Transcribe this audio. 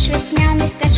наш весняний стеж